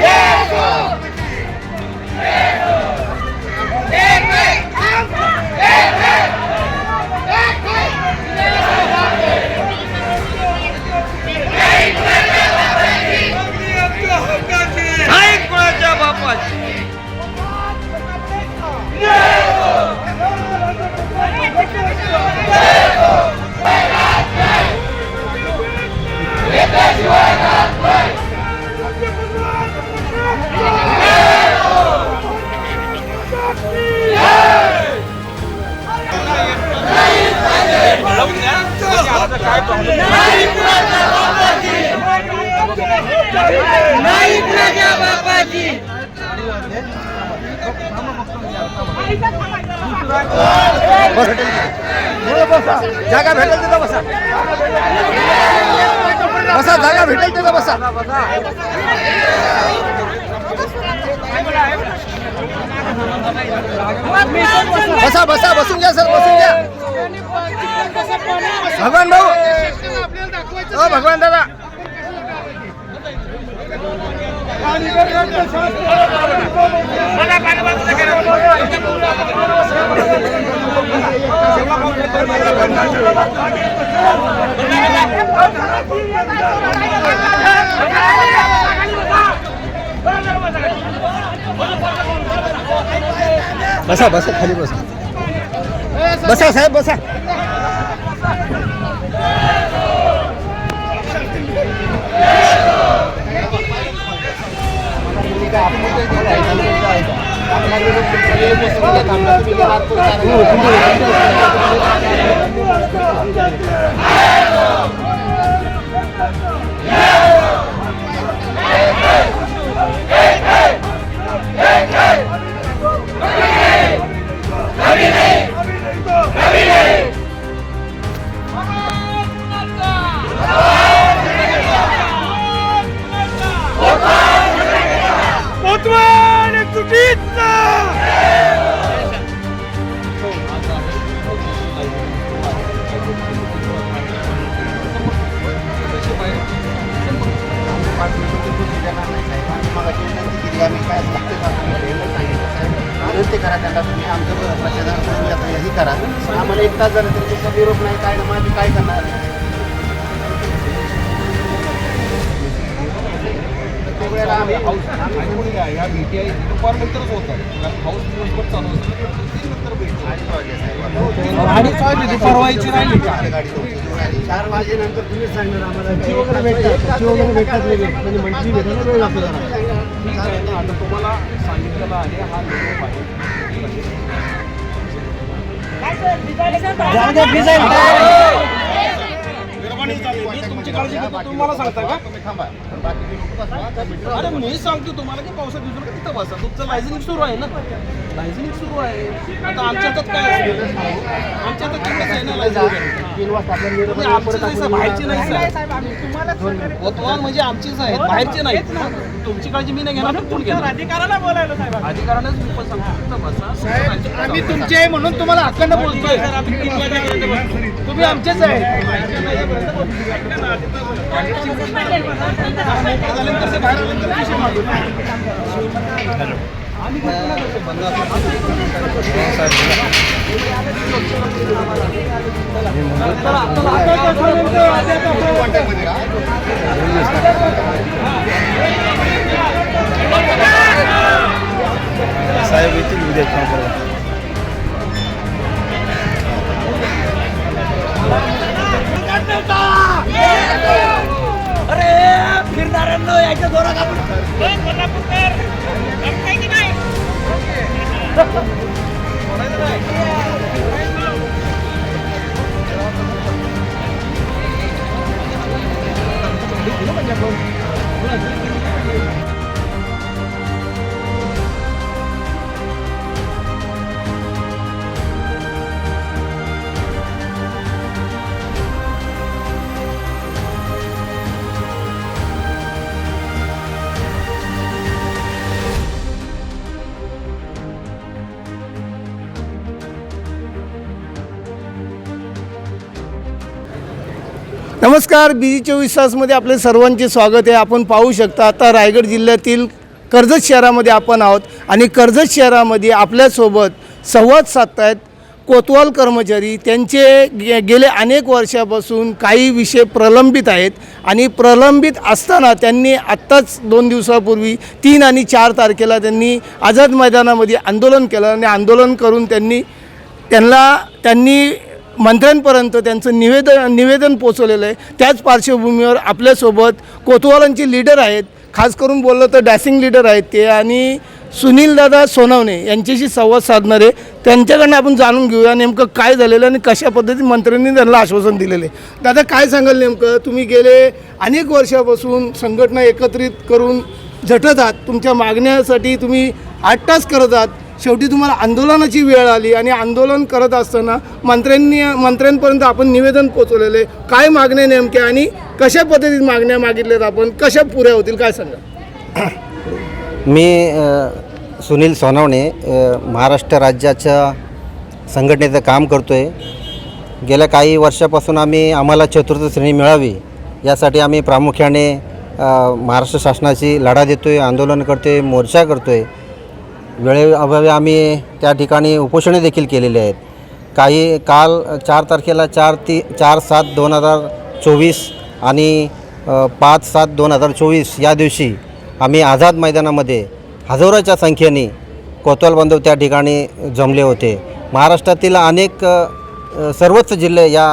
Yeah! जागा भेटेल तिथं बसा. बसा जागा भेटेल तिथं बसा. बसा बसा बसून घ्या सर बसून घ्या. भगवान भाऊ. हो भगवान दादा. बसा बसा खाली बसा. बसा साहेब बसा. आपण कोतवाल त्यांना तुम्ही आमचं प्रशासन हे करा. आम्हाला एक तास झालं तरी तुमचा निरोप नाही काय नाही आम्ही काय करणार? वेळेला आम्ही या भेटी आहे. दुपारनंतरच होतात हाऊस दिवसभर चालू असतं. तीन नंतर अडीच वाजले दुपार व्हायची राहिली. का? चार वाजेनंतर तुम्हीच सांगणार आम्हाला. वगैरे भेटतात वगैरे भेटतात लगेच. म्हणजे मंथली भेटायला वेळ लागतो जरा. ठीक आहे ना आता तुम्हाला सांगितलेलं आहे हा निरोप आहे. मी तुमची काळजी घेतो तुम्हाला सांगता का? तुम्ही थांबा. बाकी अरे मी सांगतो तुम्हाला की पावसात भिजू नका तिथं बसा. तुमचं लायसन्स सुरू आहे ना. लायझनिंग सुरू आहे. आता आमच्या हातात काय असतं आमच्या हातात तेवढंच आहे. ना म्हणजे परत आमचीच आहे, बाहेरची नाही कोतवाल म्हणजे आमचीच आहेत बाहेरचे नाहीत तुमची काळजी मी नाही घेणार कोण घेणार. अधिकाराला बोलायला साहेब अधिकारानेच मी पण सांगतो. आम्ही तुमचे आहे म्हणून तुम्हाला हक्कानं बोलतोय. तुम्ही आमचेच आहे. बाहेर मांडू. बंद साहेब येतील उद्या अरे फिरणाऱ्यांनो याच्या जोरात नमस्कार बी जी चोवीस तासमध्ये आपले सर्वांचे स्वागत आहे. आपण पाहू शकता आता रायगड जिल्ह्यातील कर्जत शहरामध्ये आपण आहोत आणि कर्जत शहरामध्ये आपल्यासोबत संवाद साधतायत कोतवाल कर्मचारी. त्यांचे गे गेले अनेक वर्षापासून काही विषय प्रलंबित आहेत आणि प्रलंबित असताना त्यांनी आत्ताच दोन दिवसापूर्वी तीन आणि चार तारखेला त्यांनी आझाद मैदानामध्ये आंदोलन केलं आणि आंदोलन करून त्यांनी त्यांना त्यांनी मंत्र्यांपर्यंत त्यांचं निवेदन निवेदन पोचवलेलं आहे. त्याच पार्श्वभूमीवर आपल्यासोबत कोतवालांचे लीडर आहेत. खास करून बोललं तर डॅसिंग लीडर आहेत ते आणि सुनीलदादा सोनवणे यांच्याशी संवाद साधणारे. त्यांच्याकडनं आपण जाणून घेऊया नेमकं काय झालेलं आणि कशा पद्धतीने मंत्र्यांनी त्यांना आश्वासन दिलेलं आहे. दादा काय सांगाल नेमकं? तुम्ही गेले अनेक वर्षापासून संघटना एकत्रित करून झटत आहात. तुमच्या मागण्यासाठी तुम्ही आठ तास करत आहात. शेवटी तुम्हाला आंदोलनाची वेळ आली आणि आंदोलन करत असताना मंत्र्यांनी मंत्र्यांपर्यंत आपण निवेदन पोचवलेले. काय मागण्या नेमक्या आणि कशा पद्धतीत मागण्या मागितल्यात आपण? कशा पुऱ्या होतील? काय सांगा? मी सुनील सोनवणे महाराष्ट्र राज्याच्या संघटनेचं काम करतो आहे गेल्या काही वर्षापासून आम्ही आम्हाला चतुर्थ श्रेणी मिळावी यासाठी आम्ही प्रामुख्याने महाराष्ट्र शासनाची लढा देतो आहे आंदोलन करतो आहे मोर्चा करतो आहे वेळेअभावी आम्ही त्या ठिकाणी उपोषणे देखील केलेली आहेत. काही काल चार तारखेला चार ती चार सात दोन हजार चोवीस आणि पाच सात दोन हजार चोवीस या दिवशी आम्ही आझाद मैदानामध्ये हजारोच्या संख्येने कोतवाल बांधव त्या ठिकाणी जमले होते. महाराष्ट्रातील अनेक सर्वच जिल्हे या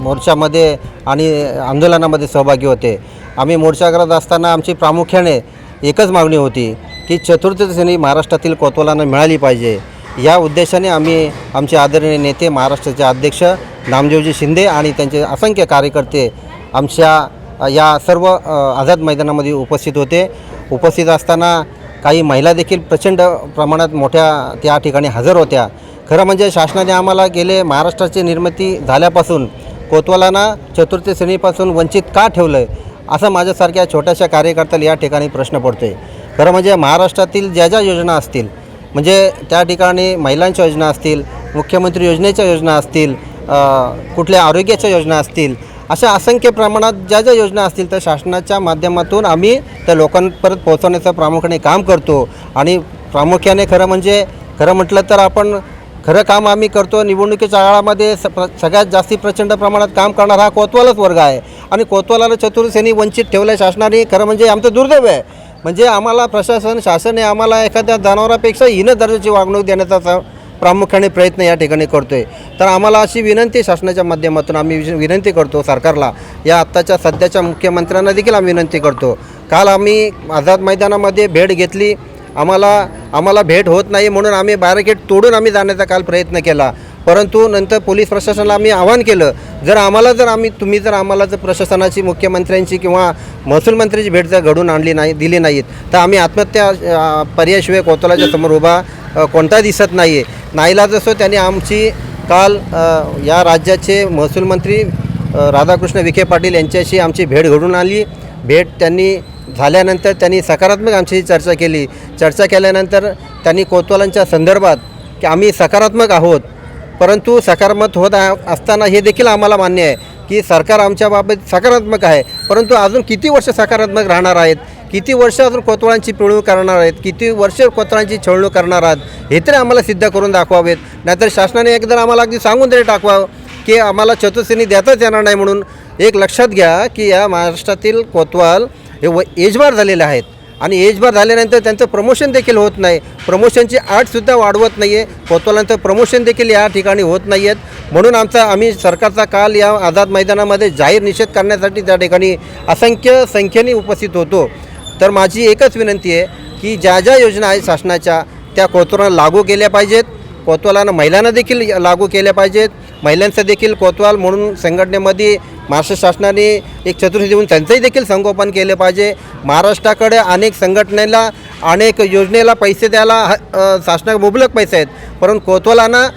मोर्चामध्ये आणि आंदोलनामध्ये सहभागी होते. आम्ही मोर्चा करत असताना आमची प्रामुख्याने एकच मागणी होती ही चतुर्थ श्रेणी महाराष्ट्रातील कोतवालांना मिळाली पाहिजे. या उद्देशाने आम्ही आमचे आदरणीय नेते महाराष्ट्राचे अध्यक्ष नामदेवजी शिंदे आणि त्यांचे असंख्य कार्यकर्ते आमच्या या सर्व आझाद मैदानामध्ये उपस्थित होते. उपस्थित असताना काही महिला देखील प्रचंड प्रमाणात मोठ्या त्या ठिकाणी हजर होत्या. खरं म्हणजे शासनाने आम्हाला गेले महाराष्ट्राची निर्मिती झाल्यापासून कोतवालांना चतुर्थ श्रेणीपासून वंचित का ठेवलं आहे असं माझ्यासारख्या छोट्याशा कार्यकर्त्याला या ठिकाणी प्रश्न पडतो आहे खरं म्हणजे महाराष्ट्रातील ज्या ज्या योजना असतील म्हणजे त्या ठिकाणी महिलांच्या योजना असतील मुख्यमंत्री योजनेच्या योजना असतील कुठल्या आरोग्याच्या योजना असतील अशा असंख्य प्रमाणात ज्या ज्या योजना असतील त्या शासनाच्या माध्यमातून आम्ही त्या लोकांपर्यंत पोहोचवण्याचं प्रामुख्याने काम करतो. आणि प्रामुख्याने खरं म्हणजे खरं म्हटलं तर आपण खरं काम आम्ही करतो. निवडणुकीच्या काळामध्ये स प्र सगळ्यात जास्ती प्रचंड प्रमाणात काम करणारा हा कोतवालच वर्ग आहे. आणि कोतवालाला चतुर्सेनी वंचित ठेवलं शासनाने खरं म्हणजे आमचं दुर्दैव आहे. म्हणजे आम्हाला प्रशासन शासन हे आम्हाला एखाद्या जनावरापेक्षा हीन दर्जाची वागणूक देण्याचा प्रामुख्याने प्रयत्न या ठिकाणी करतो आहे तर आम्हाला अशी विनंती शासनाच्या माध्यमातून आम्ही विनंती करतो सरकारला. या आत्ताच्या सध्याच्या मुख्यमंत्र्यांना देखील आम्ही विनंती करतो. काल आम्ही आझाद मैदानामध्ये भेट घेतली. आम्हाला आम्हाला भेट होत नाही म्हणून आम्ही बॅरिकेड तोडून आम्ही जाण्याचा काल प्रयत्न केला. परंतु नंतर पोलीस प्रशासनाला आम्ही आवाहन केलं जर आम्हाला जर आम्ही तुम्ही जर आम्हाला जर प्रशासनाची मुख्यमंत्र्यांची किंवा महसूल मंत्र्याची भेट जर घडून आणली नाही दिली नाहीत तर आम्ही आत्महत्या पर्यायशिवाय कोतलाच्या समोर उभा कोणता दिसत नाही आहे नाईला जसं त्यांनी आमची काल या राज्याचे महसूल मंत्री राधाकृष्ण विखे पाटील यांच्याशी आमची भेट घडून आली भेट त्यांनी झाल्यानंतर त्यांनी सकारात्मक आमच्याशी चर्चा केली. चर्चा केल्यानंतर त्यांनी कोतवालांच्या संदर्भात की आम्ही सकारात्मक आहोत. परंतु सकारात्मक होत असताना हे देखील आम्हाला मान्य आहे की सरकार आमच्या बाबत सकारात्मक आहे. परंतु अजून किती वर्ष सकारात्मक राहणार आहेत? किती वर्ष अजून कोतवालांची पिळवणूक करणार आहेत? किती वर्ष कोतवालांची छळणूक करणार आहात? हे तरी आम्हाला सिद्ध करून दाखवावेत. नाहीतर शासनाने एकदा आम्हाला अगदी सांगून तरी टाकवावं की आम्हाला चतुर्सेनी देताच येणार नाही म्हणून एक लक्षात घ्या की या महाराष्ट्रातील कोतवाल हे व एजवार झालेले आहेत. आणि एजबार झाल्यानंतर त्यांचं प्रमोशन देखील होत नाही. प्रमोशनची आठसुद्धा वाढवत नाही आहे कोतवालांचं प्रमोशन देखील या ठिकाणी होत नाही आहेत म्हणून आमचा आम्ही सरकारचा काल या आझाद मैदानामध्ये जाहीर निषेध करण्यासाठी त्या ठिकाणी असंख्य संख्येने उपस्थित होतो. तर माझी एकच विनंती आहे की ज्या ज्या योजना आहेत शासनाच्या त्या कोतवाला लागू केल्या पाहिजेत. कोतवालानं महिलांना देखील लागू केल्या पाहिजेत. महिलांचं देखील कोतवाल म्हणून संघटनेमध्ये महाराष्ट्र शासनाने एक चतुर्थी देऊन त्यांचंही देखील संगोपन केलं पाहिजे. महाराष्ट्राकडे अनेक संघटनेला अनेक योजनेला पैसे द्यायला ह- शासना मुबलक पैसे आहेत. परंतु कोतवालांना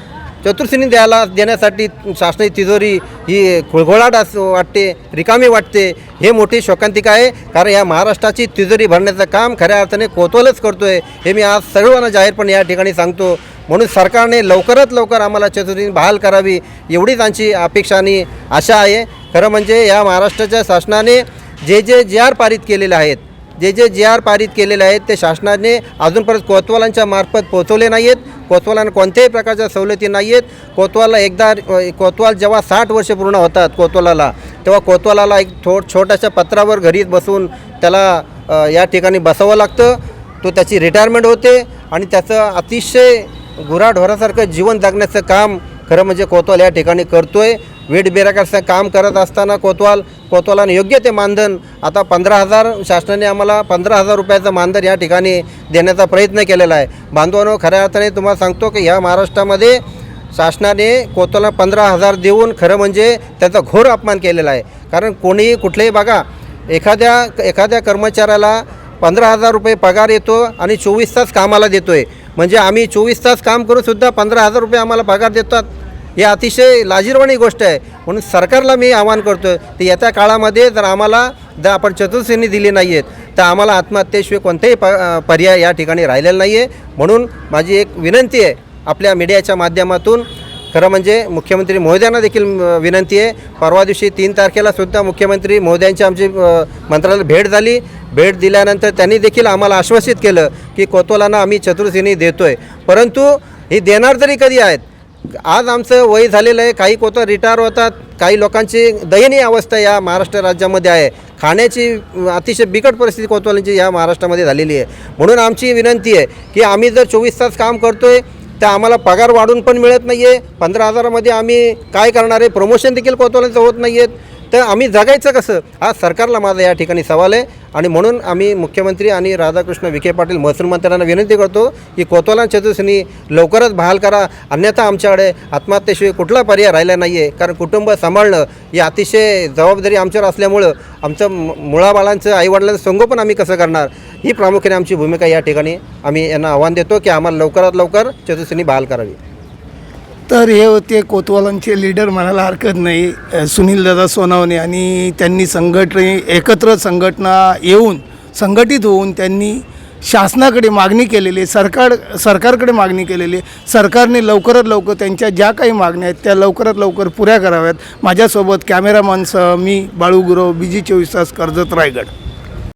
चतुर्थीने द्यायला देण्यासाठी शासनाची तिजोरी ही खुळघोळाट अस वाटते रिकामी वाटते. हे मोठी शोकांतिका आहे. कारण या महाराष्ट्राची तिजोरी भरण्याचं काम खऱ्या अर्थाने कोतवालच करतो आहे हे मी आज सर्वांना जाहीरपणे या ठिकाणी सांगतो. म्हणून सरकारने लवकरात लवकर आम्हाला चतुर्थी बहाल करावी एवढीच आमची अपेक्षा आणि आशा आहे. खरं म्हणजे या महाराष्ट्राच्या शासनाने जे जे जे आर पारित केलेले आहेत जे जे जे आर पारित केलेले आहेत ते शासनाने अजूनपर्यंत कोतवालांच्या मार्फत पोहोचवले नाही आहेत कोतवालांना कोणत्याही प्रकारच्या सवलती नाही आहेत कोतवालला एकदा कोतवाल जेव्हा साठ वर्ष पूर्ण होतात कोतवालाला तेव्हा कोतवालाला एक थो छोट्याशा पत्रावर घरी बसून त्याला या ठिकाणी बसावं लागतं. तो त्याची रिटायरमेंट होते आणि त्याचं अतिशय गुराढोरासारखं जीवन जगण्याचं काम खरं म्हणजे कोतवाल या ठिकाणी करतो आहे बेराकाचं काम करत असताना कोतवाल कोतवालाने योग्य ते मानधन आता पंधरा हजार शासनाने आम्हाला पंधरा हजार रुपयाचं मानधन या ठिकाणी देण्याचा प्रयत्न केलेला आहे. बांधवांनो खऱ्या अर्थाने तुम्हाला सांगतो की ह्या महाराष्ट्रामध्ये शासनाने कोतवाला पंधरा हजार देऊन खरं म्हणजे त्याचा घोर अपमान केलेला आहे. कारण कोणीही कुठलेही बघा एखाद्या एखाद्या कर्मचाऱ्याला पंधरा हजार रुपये पगार येतो आणि चोवीस तास कामाला देतो आहे म्हणजे आम्ही चोवीस तास काम करूनसुद्धा पंधरा हजार रुपये आम्हाला पगार देतात. ही अतिशय लाजीरवाणी गोष्ट आहे. म्हणून सरकारला मी आवाहन करतो आहे तर येत्या काळामध्ये जर आम्हाला जर आपण चतुर्श्रेणी दिली नाही आहेत तर आम्हाला आत्महत्येशिवाय कोणतेही प पर्याय या ठिकाणी राहिलेला नाही आहे म्हणून माझी एक विनंती आहे आपल्या मीडियाच्या माध्यमातून खरं म्हणजे मुख्यमंत्री महोदयांना देखील विनंती आहे. परवा दिवशी तीन तारखेला सुद्धा मुख्यमंत्री महोदयांची आमची अ, मंत्रालयात भेट झाली. भेट दिल्यानंतर त्यांनी देखील आम्हाला आश्वासित केलं की कोतवालांना आम्ही चतुर्श्रेणी देतो आहे परंतु ही देणार तरी कधी आहेत आज आमचं वय झालेलं आहे. काही कोतं रिटायर होतात. काही लोकांची दयनीय अवस्था या महाराष्ट्र राज्यामध्ये आहे. खाण्याची अतिशय बिकट परिस्थिती कोतवालींची या महाराष्ट्रामध्ये झालेली आहे. म्हणून आमची विनंती आहे की आम्ही जर चोवीस तास काम करतो आहे तर आम्हाला पगार वाढून पण मिळत नाही आहे पंधरा हजारामध्ये आम्ही काय करणार आहे? प्रमोशन देखील कोतवालींचं होत नाही आहेत तर आम्ही जगायचं कसं? हा सरकारला माझा या ठिकाणी सवाल आहे. आणि म्हणून आम्ही मुख्यमंत्री आणि राधाकृष्ण विखे पाटील महसूल मंत्र्यांना विनंती करतो की कोतवाला चतुर्थीनी लवकरच बहाल करा. अन्यथा आमच्याकडे आत्महत्येशिवाय कुठला पर्याय राहिला नाही आहे कारण कुटुंब सांभाळणं ही अतिशय जबाबदारी आमच्यावर असल्यामुळं आमचं मु- मुळाबाळांचं आईवडिलांचं संगोपन आम्ही कसं करणार? ही प्रामुख्याने आमची भूमिका या ठिकाणी आम्ही यांना आव्हान देतो की आम्हाला लवकरात लवकर चतुर्थीनी बहाल करावी. तर हे होते कोतवालांचे लीडर म्हणायला हरकत नाही. सुनील सुनीलदादा सोनावणे आणि त्यांनी संघटने एकत्र संघटना येऊन संघटित होऊन त्यांनी शासनाकडे मागणी केलेली आहे सरकार सरकारकडे मागणी केलेली आहे. सरकारने लवकरात लवकर त्यांच्या ज्या काही मागण्या आहेत त्या लवकरात लवकर पुऱ्या कराव्यात. माझ्यासोबत कॅमेरामॅनसह मी बाळूगुरव बी जी चोवीस तास कर्जत रायगड.